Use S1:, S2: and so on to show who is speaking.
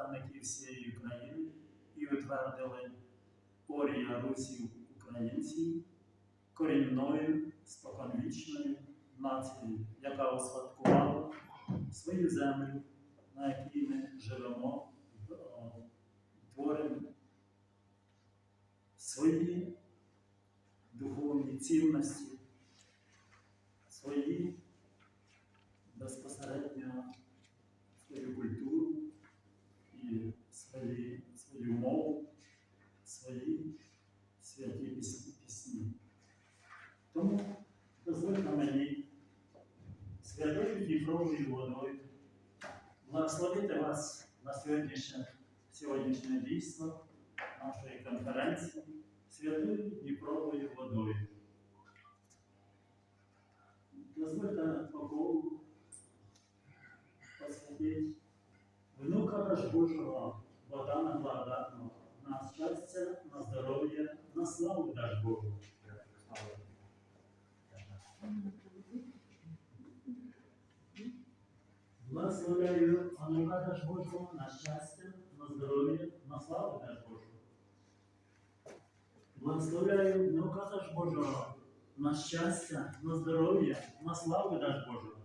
S1: представники всієї України і утвердили Орія Русів українців корінною споконвічною нацією, яка успадкувала свою землю, на якій ми живемо, е, творимо свої духовні цінності, свої безпосередньо свою культуру і свої, свою мову, свої святі пісні. Тому дозвольте мені святою Дніпровою водою благословити вас на сьогоднішнє, сьогоднішнє дійство нашої конференції святою Дніпровою водою. Дозвольте по колу посвятить внука наш Божого, Богдана Благодатного, на щастя, на здоров'я, на славу даж Богу. Благословляю онука даж Божого на щастя, на здоров'я, на славу даж Божу. Благословляю внука даж Божого на щастя, на здоров'я, на славу даж Божу.